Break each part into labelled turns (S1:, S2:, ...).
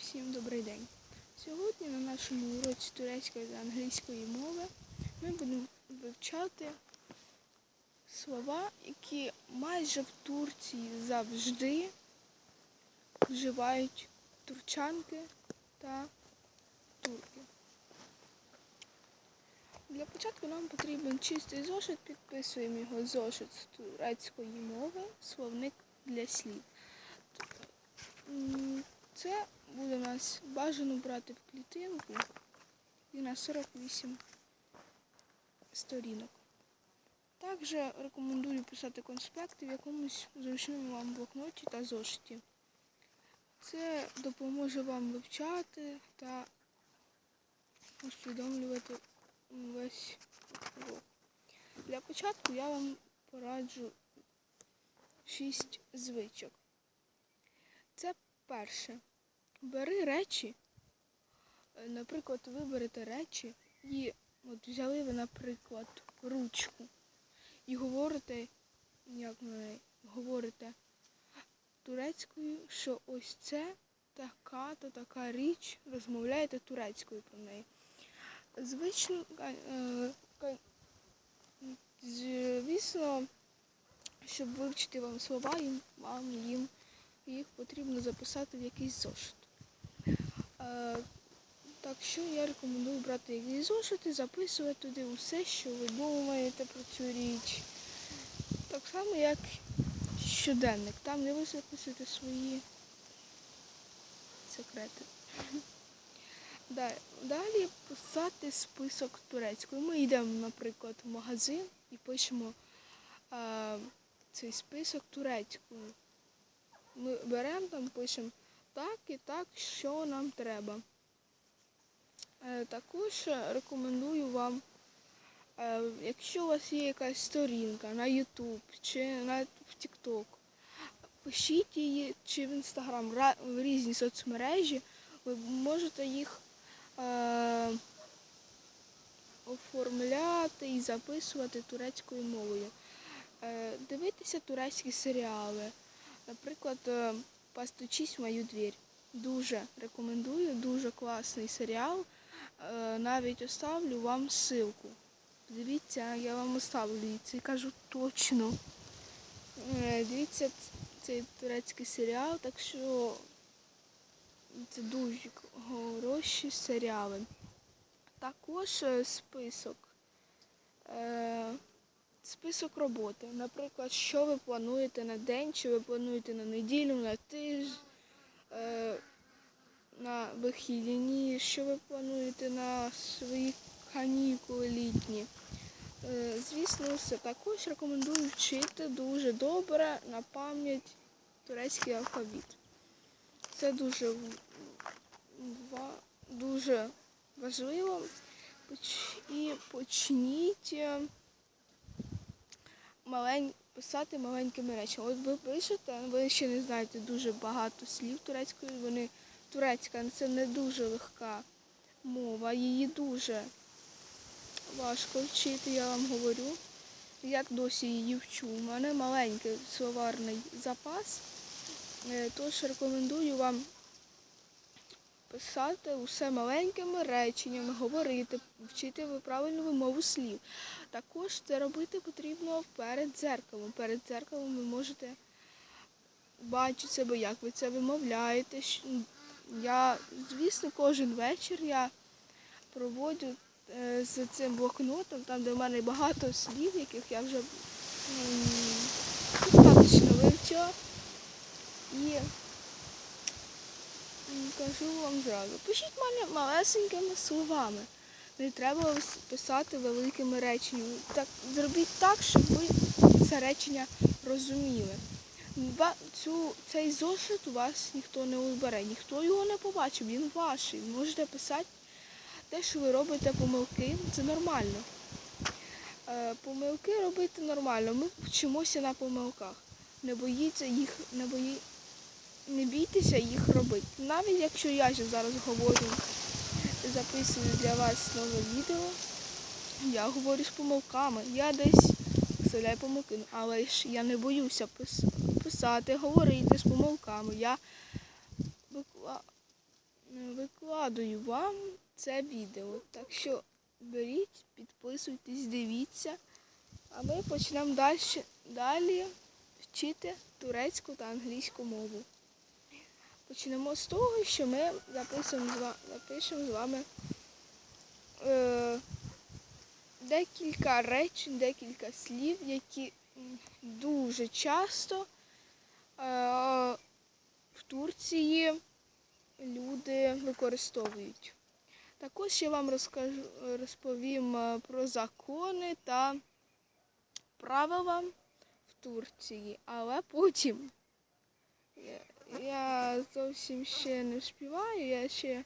S1: всім добрий день. Сьогодні на нашому уроці турецької та англійської мови ми будемо вивчати слова, які майже в Турції завжди вживають турчанки та турки. Для початку нам потрібен чистий зошит, підписуємо його зошит з турецької мови, словник для слів. Це буде нас бажано брати в клітинку і на 48 сторінок. Також рекомендую писати конспекти в якомусь зручному вам блокноті та зошиті. Це допоможе вам вивчати та усвідомлювати весь урок. Для початку я вам пораджу шість звичок. Це перше. Бери речі. Е, Наприклад, ви берете речі і от взяли ви, наприклад, ручку і говорите, як неї, говорите турецькою, що ось це така то така річ, розмовляєте турецькою про неї. Звично, е, звісно, щоб вивчити вам слова, вам їм їх потрібно записати в якийсь зошит. Так що я рекомендую брати якийсь зошит і записувати туди усе, що ви думаєте про цю річ. Так само, як щоденник. Там де ви записуєте свої секрети. Далі писати список турецькою. Ми йдемо, наприклад, в магазин і пишемо е, цей список турецькою. Ми беремо там, пишемо так і так, що нам треба. Е, Також рекомендую вам, е, якщо у вас є якась сторінка на YouTube чи на в TikTok, пишіть її чи в Instagram, в різні соцмережі, ви можете їх е, оформляти і записувати турецькою мовою. Е, дивитися турецькі серіали. Наприклад, е, «Постучись в мою двір. Дуже рекомендую, дуже класний серіал. Е, Навіть оставлю вам ссылку. Дивіться, я вам оставлю це кажу точно. Е, Дивіться цей турецький серіал, так що це дуже хороші серіали. Також е, список. Список роботи. Наприклад, що ви плануєте на день, чи ви плануєте на неділю, на тиждень, е, на вихідні, що ви плануєте на свої канікули літні. Е, Звісно, все. Також рекомендую вчити дуже добре на пам'ять турецький алфавіт. Це дуже, дуже важливо. І почніть е, малень... писати маленькими речами. От ви пишете, ви ще не знаєте дуже багато слів турецької, вони турецька, це не дуже легка мова, її дуже важко вчити, я вам говорю. Я досі її вчу. У мене маленький словарний запас, Е, тож рекомендую вам писати усе маленькими реченнями, говорити, вчити правильну вимову слів. Також це робити потрібно перед дзеркалом. Перед дзеркалом ви можете бачити себе, як ви це вимовляєте. Я, звісно, кожен вечір я проводжу е, з цим блокнотом, там, де в мене багато слів, яких я вже достатньо вивчила. І кажу вам зразу, пишіть малесенькими словами. Не треба писати великими реченнями. Так, зробіть так, щоб ви це речення розуміли. Цю, цей зошит у вас ніхто не убере, ніхто його не побачив, він ваш. Можете писати те, що ви робите помилки, це нормально. Е, помилки робити нормально. Ми вчимося на помилках. Не боїться їх, не бої, не бійтеся їх робити. Навіть якщо я зараз говорю, записую для вас нове відео, я говорю з помилками. Я десь вставляю помилки, але ж я не боюся писати, говорити з помилками. Я викла- викладаю вам це відео. Так що беріть, підписуйтесь, дивіться. А ми почнемо далі, далі вчити турецьку та англійську мову. Почнемо з того, що ми записуємо запишемо з вами е, декілька речень, декілька слів, які дуже часто е, в Турції люди використовують. Також я вам розкажу, розповім е, про закони та правила в Турції, але потім я, зовсім ще не співаю, я ще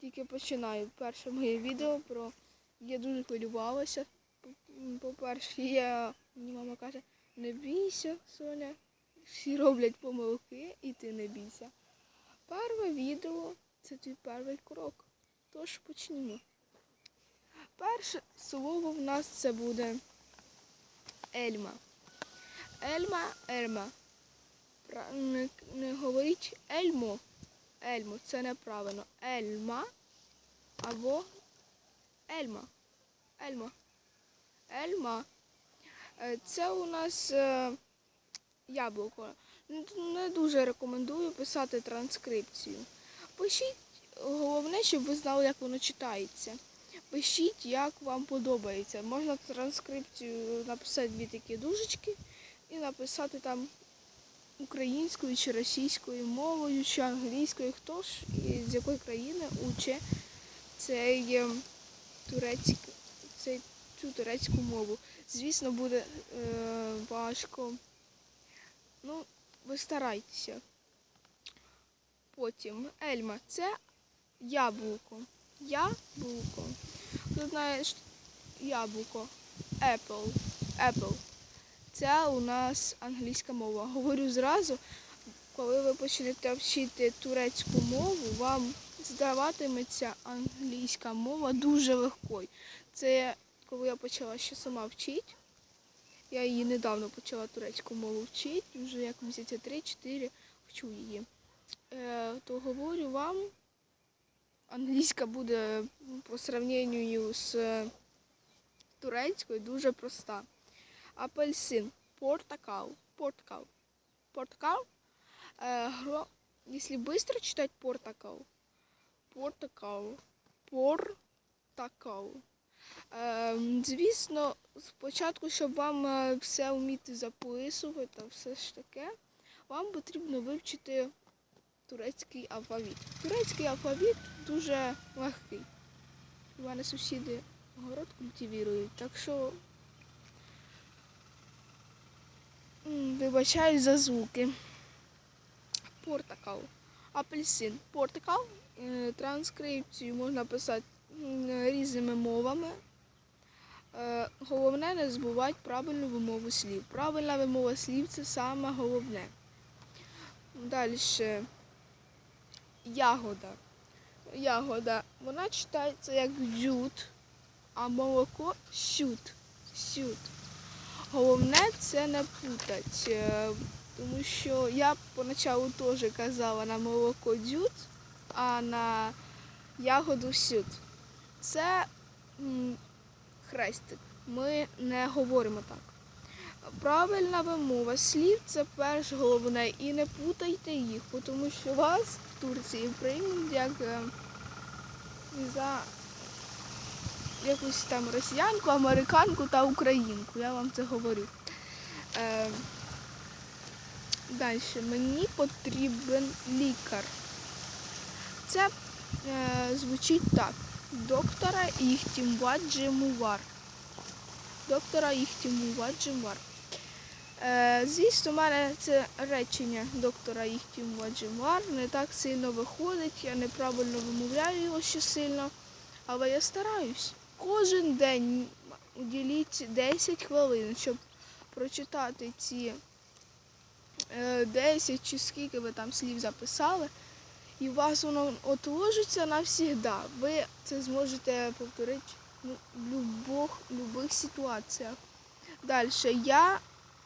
S1: тільки починаю перше моє відео про я дуже хвилювалася. По- По-перше, я мені мама каже, не бійся, Соня, всі роблять помилки і ти не бійся. Перше відео це твій перший крок. Тож почнімо. Перше слово в нас це буде Ельма. Ельма, Ельма. Не, не говоріть Ельмо. Ельмо, це неправильно. Ельма або Ельма. Ельма. Ельма. Це у нас е, яблуко. Не дуже рекомендую писати транскрипцію. Пишіть, головне, щоб ви знали, як воно читається. Пишіть, як вам подобається. Можна транскрипцію написати дві такі дужечки і написати там українською чи російською мовою, чи англійською. Хто ж і з якої країни уче цей е, турецьк, цей, цю турецьку мову. Звісно, буде е, важко. Ну, ви старайтеся. Потім Ельма це яблуко. Яблуко. Хто знає яблуко? Apple. Apple. Це у нас англійська мова. Говорю зразу, коли ви почнете вчити турецьку мову, вам здаватиметься англійська мова дуже легкою. Це коли я почала ще сама вчити. Я її недавно почала турецьку мову вчити, вже як місяця 3-4 вчу її. Е, то говорю вам, англійська буде по сравненню з е, турецькою дуже проста. Апельсин, портакал, портакал, портакал. Е, гро... Если быстро читать портакал, портакал, портакал. Е, звісно, спочатку, щоб вам е, все вміти записувати все ж таке, вам потрібно вивчити турецький алфавіт. Турецький алфавіт дуже легкий. У мене сусіди город культивірують, так що м, вибачаюсь за звуки. Портакал. Апельсин. Портакал. Е, Транскрипцію можна писати різними мовами. Е, Головне не забувати правильну вимову слів. Правильна вимова слів це саме головне. Далі. Ягода. Ягода. Вона читається як дзют, а молоко сют. Сют. Головне це не путать, е, тому що я поначалу теж казала на молоко дзют, а на ягоду сют. Це хрестик. Ми не говоримо так. Правильна вимова слів це перш головне і не путайте їх, тому що вас в Турції приймуть як е, за якусь там росіянку, американку та українку. Я вам це говорю. Е, Далі мені потрібен лікар. Це е, звучить так. Доктора Іхтімваджі Мувар. Доктора Іхтімваджі Мувар. Е, звісно, в мене це речення доктора Іхтімваджі Мувар не так сильно виходить, я неправильно вимовляю його ще сильно, але я стараюсь. Кожен день уділіть 10 хвилин, щоб прочитати ці е, 10 чи скільки ви там слів записали, і у вас воно отложиться навсігда. Ви це зможете повторити ну, в любих, любих ситуаціях. Далі я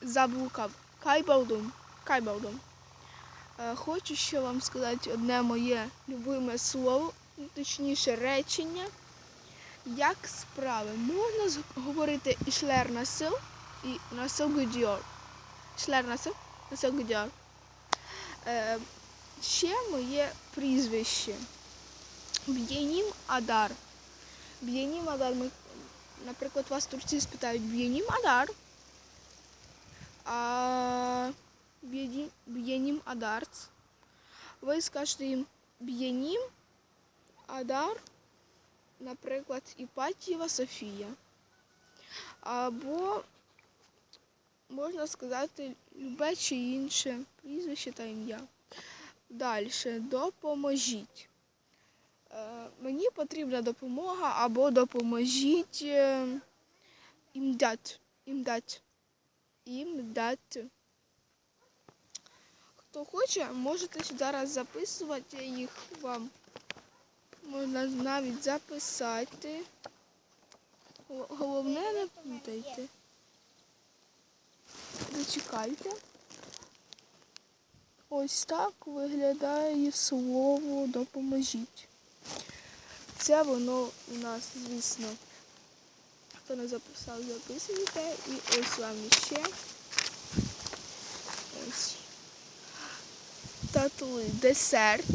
S1: заблукав. Кайбалдум. Кайбалдум. Е, Хочу ще вам сказати одне моє любиме слово, точніше речення. Як справи? Можна говорити ішлер насил і насил гудьор. Ішлер насил, насил гудьор. Е, ще моє прізвище. Б'єнім Адар. Б'єнім Адар. Ми, наприклад, вас турці спитають Б'єнім Адар. А Б'єнім, Адарц. Ви скажете їм Б'єнім Адар, наприклад, Іпатієва Софія. Або можна сказати любе чи інше прізвище та ім'я. Далі, допоможіть. Е, мені потрібна допомога або допоможіть е, імдат. Імдат. Імдат. Хто хоче, можете зараз записувати їх вам. Можна навіть записати. Головне не плутайте. Зачекайте. Ось так виглядає слово допоможіть. Це воно у нас, звісно, хто не записав, записуйте. І ось вам іще. Ось. Татуй. Десерт.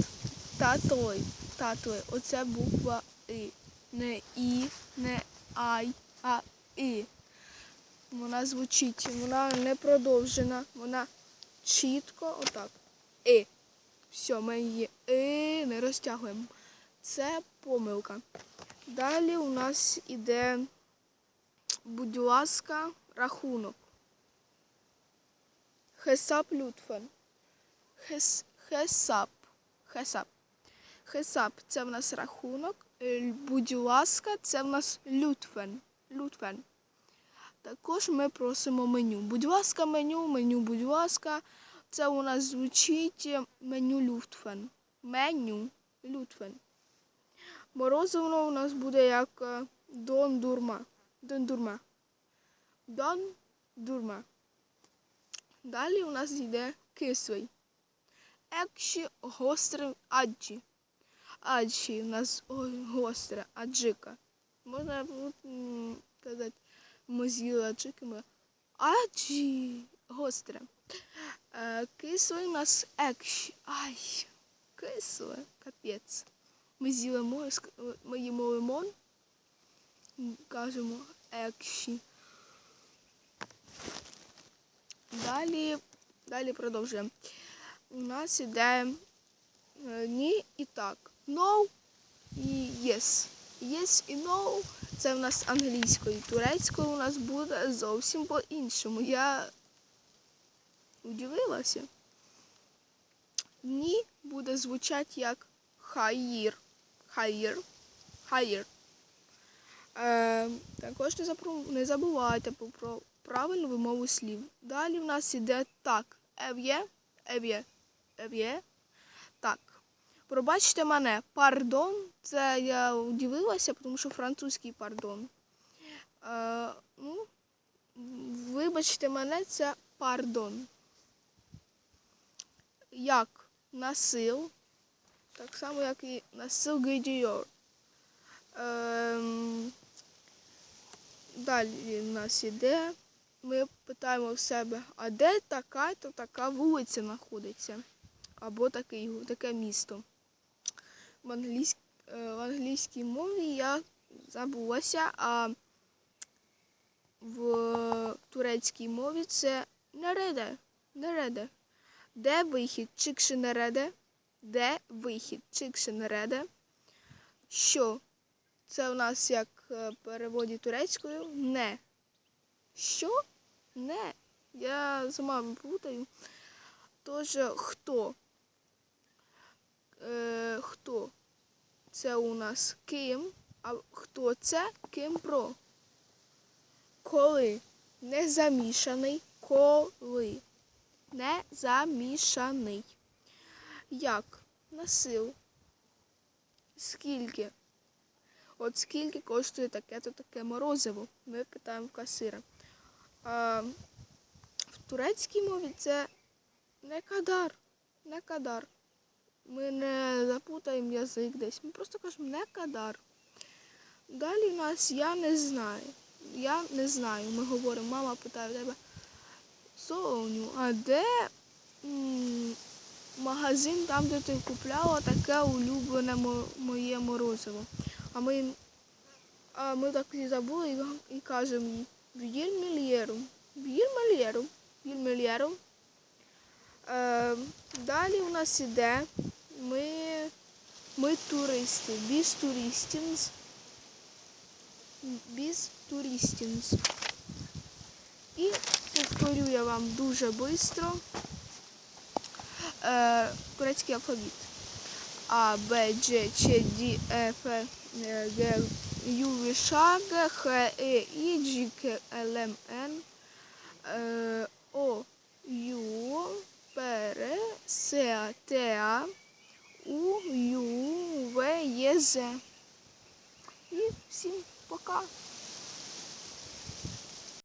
S1: Татуй. Татуй. Оце буква И. Не І, не Ай, а І. Вона звучить, вона не продовжена, вона чітко отак. І. Все, ми її і не розтягуємо. Це помилка. Далі у нас іде, будь ласка, рахунок. Хесап Лютфен. Хес, хесап. Хесап. Хесап це в нас рахунок. Е, Будь ласка, це в нас лютфен. Лютфен. Також ми просимо меню. Будь ласка, меню, меню, будь ласка. Це у нас звучить е, меню Люфтфен. Меню Люфтфен. Морозиво у нас буде як е, Дон Дурма. Дон Дурма. Дон Дурма. Далі у нас йде кислий. Екші гострий аджі. Аджі у нас гостре, аджика. Можна казати мозіла аджиками. Аджі гостре. Е, Кислий у нас екші. Ай, кисле, капець. Ми з'їмо, ск- ми їмо лимон, кажемо екші. Далі, далі продовжуємо. У нас іде е, ні і так. No і yes. Yes і no це в нас англійською. Турецькою у нас буде зовсім по-іншому. Я удивилася. Ні буде звучати як хайр. Хайр. Хайр. Е, також не, запру- не забувайте про правильну вимову слів. Далі в нас іде так. Ев'є, ев'є, ев'є. Пробачте мене, пардон. Це я удивилася, тому що французький пардон. Е, ну, вибачте мене, це пардон. Як насил, так само, як і насил гедіор. Ем, далі в нас іде. Ми питаємо в себе, а де така то така вулиця знаходиться? Або такий, таке місто. В, англійсь, е, в англійській мові я забулася, а в турецькій мові це нереде. Нереде. Де вихід? Чикши нереде. Де вихід? Чикши нереде. Що? Це у нас як е, в переводі турецькою не. Що? Не. Я сама плутаю. Тож хто? Е, хто? Це у нас ким, а хто це? Ким про? Коли? Не замішаний. Коли? Не замішаний. Як? Насил. Скільки? От скільки коштує таке-то таке морозиво? Ми питаємо в касира. А, в турецькій мові це не кадар. не кадар. Ми не запутаємо язик десь. Ми просто кажемо не кадар. Далі у нас я не знаю. Я не знаю. Ми говоримо, мама питає в тебе. Соню, а де м, магазин там, де ти купляла таке улюблене мо- моє морозиво? А ми, а ми так і забули і, і кажемо їй Б'єльмельєру. Б'єльмельєру. Б'єльмельєру. Е, далі у нас іде ми, ми туристи, біз туристінс. Біз туристінс. І повторю я вам дуже швидко е, турецький алфавіт. А, Б, Дж, Ч, Д, Ф, Е, Г, Ю, В, Ш, Г, Х, Е, І, Дж, К, Л, М, Н, е, О, Ю, П, Р, С, Т, А, У, Ю, В, Є, З. І всім пока.